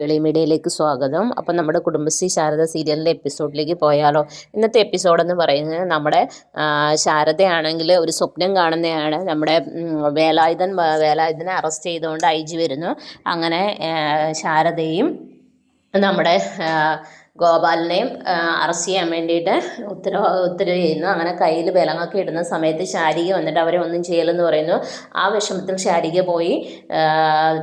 വെളി മീഡിയയിലേക്ക് സ്വാഗതം. അപ്പം നമ്മുടെ കുടുംബശ്രീ ശാരദ സീരിയലിന്റെ എപ്പിസോഡിലേക്ക് പോയാലോ. ഇന്നത്തെ എപ്പിസോഡ് എന്ന് പറയുന്നത് നമ്മുടെ ശാരദയാണെങ്കിൽ ഒരു സ്വപ്നം കാണുന്നതാണ് നമ്മുടെ വേലായുധൻ വേലായുധനെ അറസ്റ്റ് ചെയ്തുകൊണ്ട് ഐ ജി വരുന്നു. അങ്ങനെ ശാരദയും നമ്മുടെ ഗോപാലിനെയും അറസ്റ്റ് ചെയ്യാൻ വേണ്ടിയിട്ട് ഉത്തരവ് ഉത്തരവ് ചെയ്യുന്നു. അങ്ങനെ കയ്യിൽ വിലങ്ങൊക്കെ ഇടുന്ന സമയത്ത് ശാരിക വന്നിട്ട് അവരെ ഒന്നും ചെയ്യലെന്ന് പറയുന്നു. ആ വിഷമത്തിൽ ശാരിക പോയി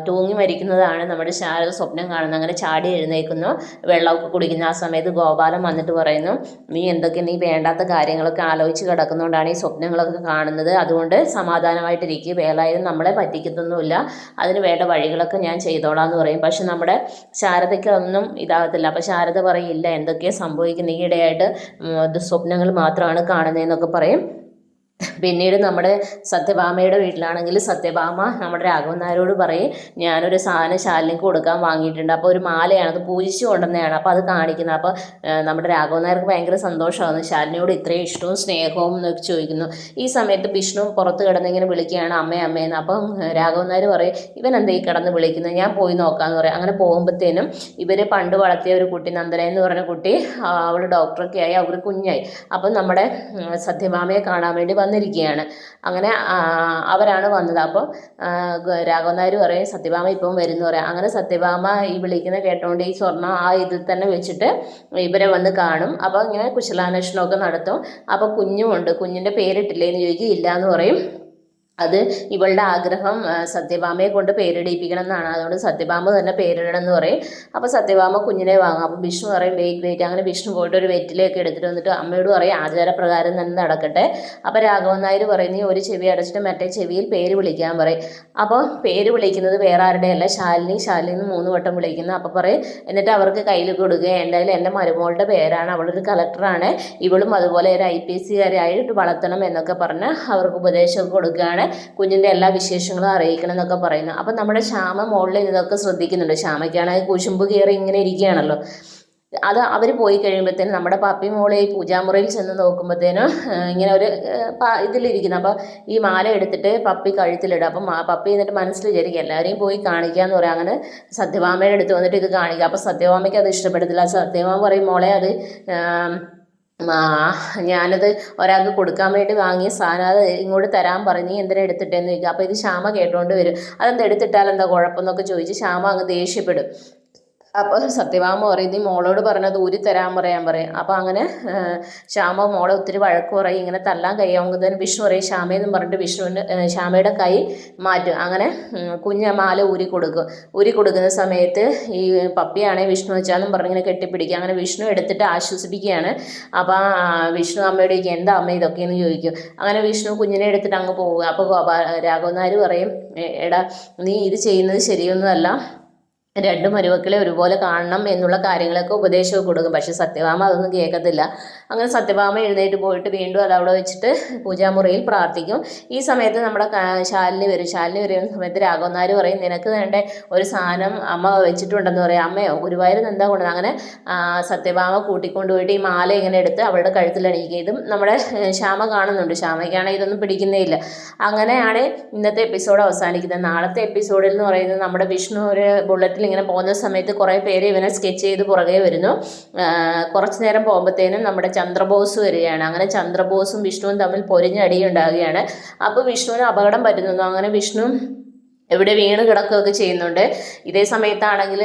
തൂങ്ങി മരിക്കുന്നതാണ് നമ്മുടെ ശാരദ സ്വപ്നം കാണുന്നത്. അങ്ങനെ ചാടി എഴുന്നേക്കുന്നു വെള്ളമൊക്കെ കുടിക്കുന്ന ആ സമയത്ത് ഗോപാലൻ വന്നിട്ട് പറയുന്നു നീ എന്തൊക്കെ നീ വേണ്ടാത്ത കാര്യങ്ങളൊക്കെ ആലോചിച്ച് കിടക്കുന്നതുകൊണ്ടാണ് ഈ സ്വപ്നങ്ങളൊക്കെ കാണുന്നത്. അതുകൊണ്ട് സമാധാനമായിട്ടിരിക്കുക വേലായാലും നമ്മളെ പറ്റിക്കത്തൊന്നുമില്ല. അതിന് വേണ്ട വഴികളൊക്കെ ഞാൻ ചെയ്തോളാം എന്ന് പറയും. പക്ഷെ നമ്മുടെ ശാരദയ്ക്ക് ഒന്നും ഇതാകത്തില്ല. അപ്പോൾ ശാരദ പറയും അറിയില്ല എന്തൊക്കെയാണ് സംഭവിക്കുന്നത് ഈയിടെയായിട്ട് സ്വപ്നങ്ങൾ മാത്രമാണ് കാണുന്നതെന്നൊക്കെ പറയും. പിന്നീട് നമ്മുടെ സത്യഭാമയുടെ വീട്ടിലാണെങ്കിൽ സത്യഭാമ നമ്മുടെ രാഘവൻ നായരോട് പറയും ഞാനൊരു സാധനം ശാലിനിക്ക് കൊടുക്കാൻ വാങ്ങിയിട്ടുണ്ട്. അപ്പോൾ ഒരു മാലയാണ്. അത് പൂജിച്ചു കൊണ്ടുവന്നതാണ്. അപ്പോൾ അത് കാണിക്കുന്നത് അപ്പോൾ നമ്മുടെ രാഘവൻ നായർക്ക് ഭയങ്കര സന്തോഷമാണ്. ശാലിനിയോട് ഇത്രയും ഇഷ്ടവും സ്നേഹവും എന്നൊക്കെ ചോദിക്കുന്നു. ഈ സമയത്ത് വിഷ്ണു പുറത്ത് കിടന്നിങ്ങനെ വിളിക്കുകയാണ് അമ്മേ അമ്മേന്ന് അപ്പം രാഘവൻ നായർ പറയും ഇവൻ എന്താ ഈ കിടന്ന് വിളിക്കുന്നത്? ഞാൻ പോയി നോക്കാമെന്ന് പറയും. അങ്ങനെ പോകുമ്പോഴത്തേനും ഇവർ പണ്ട് വളർത്തിയ ഒരു കുട്ടി നന്ദന എന്ന് പറഞ്ഞ കുട്ടി അവൾ ഡോക്ടറൊക്കെ ആയി അവർ കുഞ്ഞായി. അപ്പം നമ്മുടെ സത്യഭാമയെ കാണാൻ വേണ്ടി വന്നിരിക്കുകയാണ് അങ്ങനെ അവരാണ് വന്നത്. അപ്പോൾ രാഘവൻ നായർ പറയും സത്യഭാമ ഇപ്പം വരുന്നു പറയാം. അങ്ങനെ സത്യഭാമ ഈ വിളിക്കുന്ന കേട്ടോണ്ട് ഈ സ്വർണം ആ ഇതിൽ തന്നെ വെച്ചിട്ട് ഇവരെ വന്ന് കാണും. അപ്പോൾ ഇങ്ങനെ കുശലാന്വേഷണമൊക്കെ നടത്തും. അപ്പോൾ കുഞ്ഞുമുണ്ട്. കുഞ്ഞിന്റെ പേരിട്ടില്ലേ എന്ന് ചോദിക്കും. ഇല്ല എന്ന് പറയും. അത് ഇവളുടെ ആഗ്രഹം സത്യഭാമയെ കൊണ്ട് പേരിടിപ്പിക്കണം എന്നാണ്. അതുകൊണ്ട് സത്യഭാമ തന്നെ പേരിടണം എന്ന് പറയും. അപ്പോൾ സത്യഭാമ കുഞ്ഞിനെ വാങ്ങും. അപ്പോൾ വിഷ്ണു പറയും വെയിറ്റ് വെയിറ്റ്. അങ്ങനെ വിഷ്ണു പോയിട്ട് ഒരു വെറ്റിലേക്ക് എടുത്തിട്ട് വന്നിട്ട് അമ്മയോട് പറയും ആചാരപ്രകാരം തന്നെ നടക്കട്ടെ. അപ്പോൾ രാഘവൻ നായർ പറയും നീ ഒരു ചെവി അടച്ചിട്ട് മറ്റേ ചെവിയിൽ പേര് വിളിക്കാൻ പറയും. അപ്പോൾ പേര് വിളിക്കുന്നത് വേറെ ആരുടെയല്ല ശാലിനി. ശാലിനി മൂന്ന് വട്ടം വിളിക്കുന്നു. അപ്പോൾ പറയും എന്നിട്ട് അവർക്ക് കയ്യിൽ കൊടുക്കുക. എന്തായാലും എന്റെ മരുമോളുടെ പേരാണ്. അവളൊരു കളക്ടറാണ്. ഇവളും അതുപോലെ ഒരു ഐ പി എസ് സിക്കാരായിട്ട് വളർത്തണം എന്നൊക്കെ പറഞ്ഞ് അവർക്ക് ഉപദേശം കൊടുക്കുകയാണ്. കുഞ്ഞിന്റെ എല്ലാ വിശേഷങ്ങളും അറിയിക്കണം എന്നൊക്കെ പറയുന്നു. അപ്പം നമ്മുടെ ശ്യാമ മുകളിൽ ഇതൊക്കെ ശ്രദ്ധിക്കുന്നുണ്ട്. ശ്യാമയ്ക്കാണെങ്കിൽ കുശുമ്പ് കയറി ഇങ്ങനെ ഇരിക്കുകയാണല്ലോ. അത് അവർ പോയി കഴിയുമ്പോഴത്തേനും നമ്മുടെ പപ്പി മോളെ ഈ പൂജാമുറിയിൽ ചെന്ന് നോക്കുമ്പോഴത്തേനും ഇങ്ങനെ ഒരു ഇതിലിരിക്കുന്നു. അപ്പോൾ ഈ മാല എടുത്തിട്ട് പപ്പി കഴുത്തിലിടും. അപ്പം പപ്പി എന്നിട്ട് മനസ്സിൽ വിചാരിക്കും എല്ലാവരെയും പോയി കാണിക്കുക എന്ന് പറയാം. അങ്ങനെ സത്യഭാമയുടെ അടുത്ത് വന്നിട്ട് ഇത് കാണിക്കുക അപ്പോൾ സത്യഭാമയ്ക്ക് അത് ഇഷ്ടപ്പെടത്തില്ല. സത്യഭാമ പറയും മോളെ അത് ഞാനത് ഒരാൾക്ക് കൊടുക്കാൻ വേണ്ടി വാങ്ങിയ സാധനം അത് ഇങ്ങോട്ട് തരാൻ പറഞ്ഞു. നീ എന്തിനാ എടുത്തിട്ടേന്ന് ചോദിക്കുക അപ്പോൾ ഇത് ശ്യാമ കേട്ടോണ്ട് വരും. അതെന്താ എടുത്തിട്ടാൽ എന്താ കുഴപ്പമെന്നൊക്കെ ചോദിച്ച് ശ്യാമ അങ്ങ് ദേഷ്യപ്പെടും. അപ്പോൾ സത്യഭാമ പറയും നീ മോളോട് പറഞ്ഞത് ഊരി തരാൻ പറയാൻ പറയും. അപ്പോൾ അങ്ങനെ ശ്യാമ മോളെ ഒത്തിരി വഴക്ക് പറയും ഇങ്ങനെ തല്ലാൻ കഴിയാവുന്നതിന് വിഷ്ണു പറയും ശ്യാമയെന്നും പറഞ്ഞിട്ട് വിഷ്ണുവിന്റെ ശ്യാമയുടെ കൈ മാറ്റും. അങ്ങനെ കുഞ്ഞ മാല ഊരി കൊടുക്കും. ഊരി കൊടുക്കുന്ന സമയത്ത് ഈ പപ്പിയാണെ വിഷ്ണു വെച്ചാന്നും പറഞ്ഞിങ്ങനെ കെട്ടിപ്പിടിക്കുക അങ്ങനെ വിഷ്ണു എടുത്തിട്ട് ആശ്വസിപ്പിക്കുകയാണ്. അപ്പോൾ വിഷ്ണു അമ്മയോട് എന്താ അമ്മ ഇതൊക്കെയെന്ന് ചോദിക്കും? അങ്ങനെ വിഷ്ണു കുഞ്ഞിനെ എടുത്തിട്ട് അങ്ങ് പോവുക. അപ്പോൾ രാഘവനാർ പറയും എടാ നീ ഇത് ചെയ്യുന്നത് ശരിയൊന്നുമല്ല. രണ്ട് മരുമക്കളെ ഒരുപോലെ കാണണം എന്നുള്ള കാര്യങ്ങളൊക്കെ ഉപദേശമൊക്കെ കൊടുക്കും. പക്ഷേ സത്യഭാമ അതൊന്നും കേൾക്കത്തില്ല. അങ്ങനെ സത്യഭാമ എഴുന്നേറ്റ് പോയിട്ട് വീണ്ടും അത് അവിടെ വെച്ചിട്ട് പൂജാമുറിയിൽ പ്രാർത്ഥിക്കും. ഈ സമയത്ത് നമ്മുടെ ശാലിനി വരും. ശാലിനി വരുന്ന സമയത്ത് രാഘവനാർ പറയും നിനക്ക് വേണ്ട ഒരു സാധനം അമ്മ വെച്ചിട്ടുണ്ടെന്ന് പറയും. അമ്മയോ ഗുരുവായൂരിൽ എന്താ കൊണ്ടുവന്നത് അങ്ങനെ സത്യഭാമ കൂട്ടിക്കൊണ്ട് പോയിട്ട് ഈ മാല ഇങ്ങനെ എടുത്ത് അവളുടെ കഴുത്തിൽ അണിയിക്കും. നമ്മുടെ ശ്യാമ കാണുന്നുണ്ട്. ശ്യാമയ്ക്കാണെങ്കിൽ ഇതൊന്നും പിടിക്കുന്നേ ഇല്ല. അങ്ങനെയാണ് ഇന്നത്തെ എപ്പിസോഡ് അവസാനിക്കുന്നത്. നാളത്തെ എപ്പിസോഡിൽ എന്ന് പറയുന്നത് നമ്മുടെ വിഷ്ണു ഒരു ബുള്ളറ്റ് ബൈക്കിൽ ഇങ്ങനെ പോകുന്ന സമയത്ത് കുറേ പേര് ഇവനെ സ്കെച്ച് ചെയ്ത് പുറകെ വരുന്നു. കുറച്ച് നേരം പോകുമ്പോഴത്തേനും നമ്മുടെ ചന്ദ്രബോസ് വരികയാണ്. അങ്ങനെ ചന്ദ്രബോസും വിഷ്ണുവും തമ്മിൽ പൊരിഞ്ഞടി ഉണ്ടാകുകയാണ് അപ്പോൾ വിഷ്ണുവിന് അപകടം പറ്റുന്നു. അങ്ങനെ വിഷ്ണു ഇവിടെ വീണ് കിടക്കുകയൊക്കെ ചെയ്യുന്നുണ്ട്. ഇതേ സമയത്താണെങ്കിൽ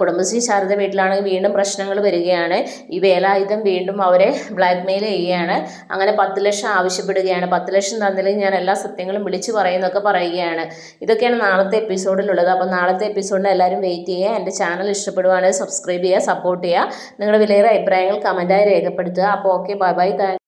കുടുംബശ്രീ ശാരദ വീട്ടിലാണെങ്കിൽ വീണ്ടും പ്രശ്നങ്ങൾ വരികയാണ്. ഈ വേലായുധം വീണ്ടും അവരെ ബ്ലാക്ക് മെയിൽ ചെയ്യുകയാണ്. അങ്ങനെ പത്ത് ലക്ഷം ആവശ്യപ്പെടുകയാണ്. പത്ത് ലക്ഷം തന്നില്ലെങ്കിൽ ഞാൻ എല്ലാ സത്യങ്ങളും വിളിച്ചു പറയുന്നൊക്കെ പറയുകയാണ്. ഇതൊക്കെയാണ് നാളത്തെ എപ്പിസോഡിലുള്ളത്. അപ്പോൾ നാളത്തെ എപ്പിസോഡിന് എല്ലാവരും വെയിറ്റ് ചെയ്യുക. എന്റെ ചാനൽ ഇഷ്ടപ്പെടുവാണെങ്കിൽ സബ്സ്ക്രൈബ് ചെയ്യുക സപ്പോർട്ട് ചെയ്യുക. നിങ്ങളുടെ വിലയേറെ അഭിപ്രായങ്ങൾ കമന്റായി രേഖപ്പെടുത്തുക. അപ്പോൾ ഓക്കെ ബൈ ബൈ താങ്ക്